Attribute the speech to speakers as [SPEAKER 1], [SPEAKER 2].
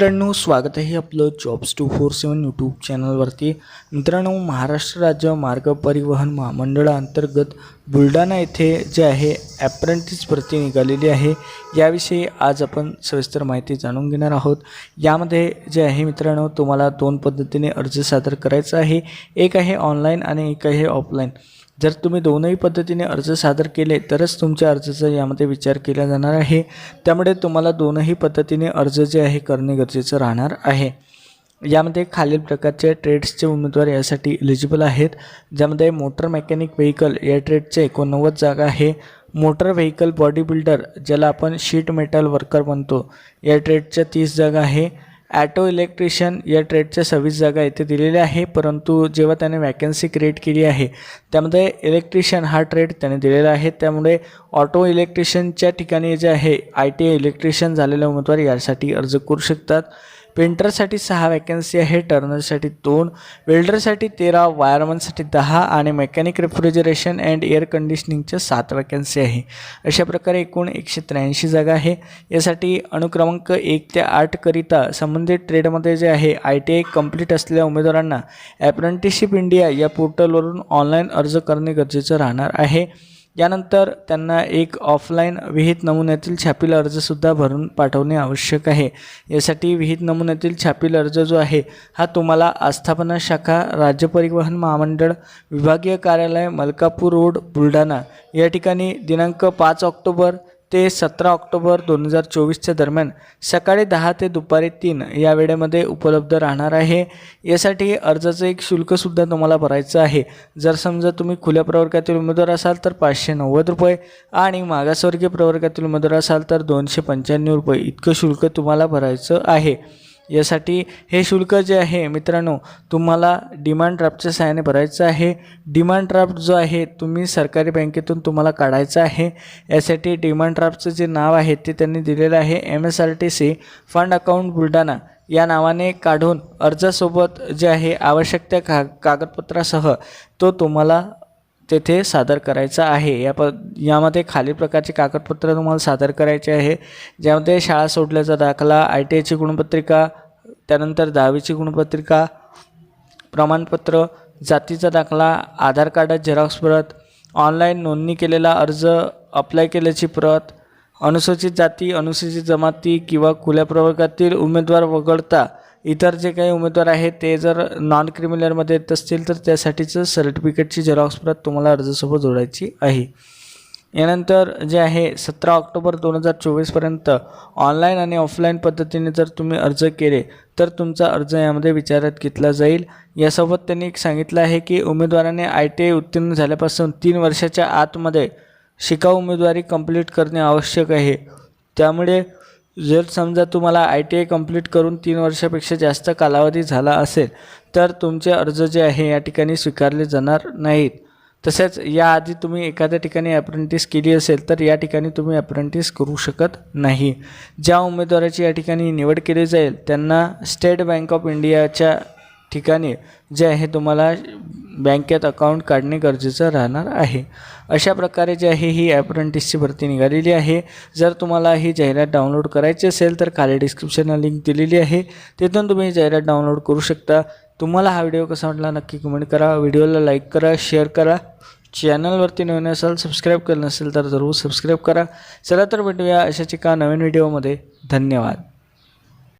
[SPEAKER 1] मित्रांनो स्वागत आहे आपलं jobs two four seven YouTube चॅनलवरती मित्रांनो महाराष्ट्र राज्य मार्ग परिवहन महामंडळाअंतर्गत बुलढाणा येथे जे आहे ॲप्रेंटिस भरती निघालेली आहे. याविषयी आज आपण सविस्तर माहिती जाणून घेणार आहोत. यामध्ये जे आहे मित्रांनो तुम्हाला दोन पद्धतीने अर्ज सादर करायचा आहे. एक आहे ऑनलाईन आणि एक आहे ऑफलाईन जर तुम्ही दोनही पद्धतीने अर्ज सादर केले तरच तुमच्या अर्जाचा यामध्ये विचार केला जाणार आहे. त्यामुळे तुम्हाला दोनही पद्धतीने अर्ज जे आहे करणे गरजेचं राहणार आहे. यामध्ये खालील प्रकारचे ट्रेड्सचे उमेदवार यासाठी एलिजिबल आहेत. ज्यामध्ये मोटर मेकॅनिक व्हेकल या ट्रेडचे एकोणनव्वद जागा आहे. मोटर व्हेकल बॉडी बिल्डर ज्याला आपण शीट मेटल वर्कर म्हणतो या ट्रेडच्या तीस जागा आहे. ॲटो इलेक्ट्रिशियन या ट्रेडच्या सव्वीस जागा इथे दिलेल्या आहे. परंतु जेव्हा त्याने वॅकन्सी क्रिएट केली आहे त्यामध्ये इलेक्ट्रिशियन हा ट्रेड त्याने दिलेला आहे. त्यामुळे ऑटो इलेक्ट्रिशियनच्या ठिकाणी जे आहे आय टी आय इलेक्ट्रिशियन झालेले उमेदवार यासाठी अर्ज करू शकतात. पेंटरसाठी सहा वॅकन्सी आहे टर्नरसाठी दोन वेल्डरसाठी तेरा वायरमनसाठी दहा आणि मेकॅनिक रेफ्रिजरेशन अँड एअर कंडिशनिंगच्या सात वॅकन्सी आहे. अशा प्रकारे एकूण एकशे त्र्याऐंशी जागा आहे. यासाठी अनुक्रमांक एक ते आठकरिता संबंधित ट्रेडमध्ये जे आहे आय टी आय कंप्लीट असलेल्या उमेदवारांना ॲप्रेंटिसशिप इंडिया या पोर्टलवरून ऑनलाईन अर्ज करणे गरजेचं राहणार आहे. यानंतर त्यांना एक ऑफलाईन विहित नमुन्यातील छापील अर्जसुद्धा भरून पाठवणे आवश्यक आहे. यासाठी विहित नमुन्यातील छापील अर्ज जो आहे हा तुम्हाला आस्थापना शाखा राज्य परिवहन महामंडळ विभागीय कार्यालय मलकापूर रोड बुलढाणा या ठिकाणी दिनांक पाच ऑक्टोबर ते सतरा ऑक्टोबर दोन हजार चोवीसच्या दरम्यान सकाळी दहा ते दुपारी तीन या वेळेमध्ये उपलब्ध राहणार आहे. यासाठी अर्जाचं एक शुल्कसुद्धा तुम्हाला भरायचं आहे. जर समजा तुम्ही खुल्या प्रवर्गातील उमेदवार असाल तर पाचशे नव्वद रुपये आणि मागासवर्गीय प्रवर्गातील उमेदवार असाल तर दोनशे पंच्याण्णव रुपये इतकं शुल्क तुम्हाला भरायचं आहे. यासाठी हे शुल्क जे आहे मित्रांनो तुम्हाला डिमांड ड्राफ्टच्या सहाय्याने भरायचं आहे. डिमांड ड्राफ्ट जो आहे तुम्ही सरकारी बँकेतून तुम्हाला काढायचं आहे. यासाठी डिमांड ड्राफ्टचं जे नाव आहे ते त्यांनी दिलेलं आहे. M S R T C fund account Buldhana या नावाने काढून अर्जासोबत जे आहे आवश्यक त्या का कागदपत्रासह तो तुम्हाला तेथे सादर करायचा आहे. या प यामध्ये खालील प्रकारचे कागदपत्र तुम्हाला सादर करायचे आहे. ज्यामध्ये शाळा सोडल्याचा दाखला आय टी आयची गुणपत्रिका त्यानंतर दहावीची गुणपत्रिका प्रमाणपत्र जातीचा दाखला आधार कार्ड झेरॉक्स प्रत ऑनलाईन नोंदणी केलेला अर्ज अप्लाय केल्याची प्रत अनुसूचित जाती अनुसूचित जमाती किंवा खुल्या प्रवर्गातील उमेदवार वगळता इतर जे काही उमेदवार आहेत ते जर नॉन क्रिमिनलमध्ये येत असतील तर त्यासाठीचं सर्टिफिकेटची झेरॉक्स प्रत तुम्हाला अर्जासोबत जोडायची आहे. यानंतर जे आहे सतरा ऑक्टोबर दोन हजार चोवीसपर्यंत ऑनलाईन आणि ऑफलाईन पद्धतीने जर तुम्ही अर्ज केले तर तुमचा अर्ज यामध्ये विचारात घेतला जाईल. यासोबत त्यांनी एक सांगितलं आहे की उमेदवाराने आय टी आय उत्तीर्ण झाल्यापासून तीन वर्षाच्या आतमध्ये शिकाऊ उमेदवारी कंप्लीट करणे आवश्यक आहे. त्यामुळे जर समजा तुम्हाला आय टी आय कंप्लीट करून तीन वर्षापेक्षा जास्त कालावधी झाला असेल तर तुमचे अर्ज जे आहे या ठिकाणी स्वीकारले जाणार नाहीत. तसेच याआधी तुम्ही एखाद्या ठिकाणी अप्रेंटिस केली असेल तर या ठिकाणी तुम्ही अप्रेंटिस करू शकत नाही. ज्या उमेदवाराची या ठिकाणी निवड केली जाईल त्यांना स्टेट बँक ऑफ इंडियाच्या ठिकाणी जे आहे तुम्हाला बँकेत अकाउंट काढणे गरजेचं राहणार आहे. अशा प्रकारे जे आहे ही ॲप्रेंटिसची भरती निघालेली आहे. जर तुम्हाला ही जाहिरात डाउनलोड करायची असेल तर खाली डिस्क्रिप्शनला लिंक दिलेली आहे. तिथून तुम्ही ही जाहिरात डाउनलोड करू शकता. तुम्हाला हा व्हिडिओ कसा वाटला नक्की कमेंट करा. व्हिडिओला लाईक करा शेअर करा. चॅनलवरती नवीन असाल सबस्क्राईब केलं नसेल तर जरूर सबस्क्राईब करा. चला तर भेटूया अशाच एका नवीन व्हिडिओमध्ये धन्यवाद.